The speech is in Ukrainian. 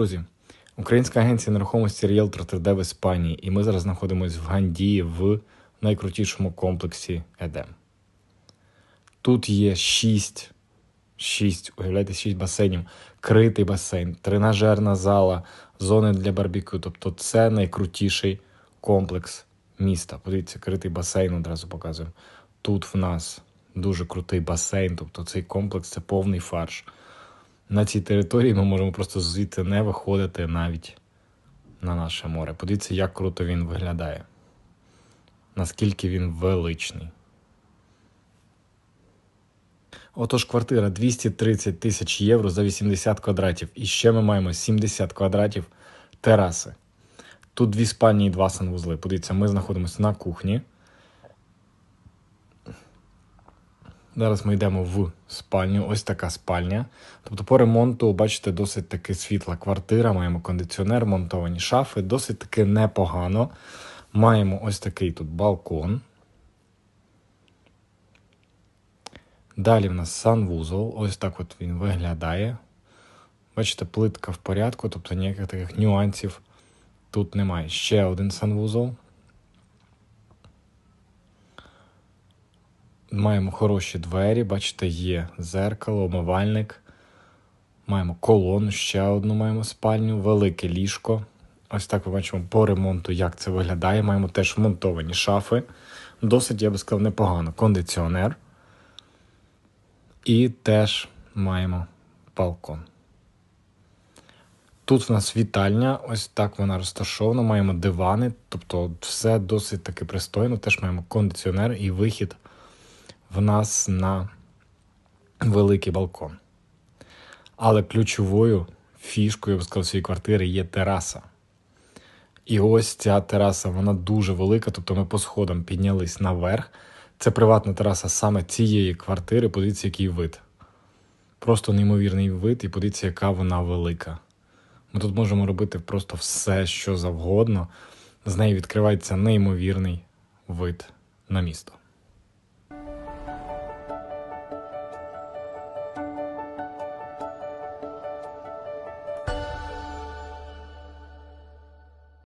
Друзі, українська агенція нерухомості Realtor 3D в Іспанії, і ми зараз знаходимося в Гандії в найкрутішому комплексі Едем. Тут є 6, 6, уявляєте, 6 басейнів, критий басейн, тренажерна зала, зони для барбекю. Тобто це найкрутіший комплекс міста. Подивіться, критий басейн одразу показуємо. Тут в нас дуже крутий басейн, тобто цей комплекс це повний фарш. На цій території ми можемо просто звідти не виходити навіть на наше море. Подивіться, як круто він виглядає. Наскільки він величний. Отож, квартира 230 тисяч євро за 80 квадратів. І ще ми маємо 70 квадратів тераси. Тут дві спальні і два санвузли. Подивіться, ми знаходимося на кухні. Зараз ми йдемо в спальню. Ось така спальня. Тобто по ремонту, бачите, досить таки світла квартира. Маємо кондиціонер, монтовані шафи, досить таки непогано. Маємо ось такий тут балкон. Далі в нас санвузол. Ось так от він виглядає. Бачите, плитка в порядку, тобто ніяких таких нюансів тут немає. Ще один санвузол. Маємо хороші двері, бачите, є зеркало, омивальник. Маємо колону, ще одну маємо спальню, велике ліжко. Ось так ми бачимо по ремонту, як це виглядає. Маємо теж вмонтовані шафи. Досить, я би сказав, непогано. Кондиціонер. І теж маємо балкон. Тут в нас вітальня, ось так вона розташована. Маємо дивани, тобто все досить таки пристойно. Теж маємо кондиціонер і вихід в нас на великий балкон. Але ключовою фішкою, я би сказав, цієї квартири є тераса. І ось ця тераса, вона дуже велика, тобто ми по сходам піднялись наверх. Це приватна тераса саме цієї квартири. Подивіться, який вид. Просто неймовірний вид, і подивіться, яка вона велика. Ми тут можемо робити просто все, що завгодно. З неї відкривається неймовірний вид на місто.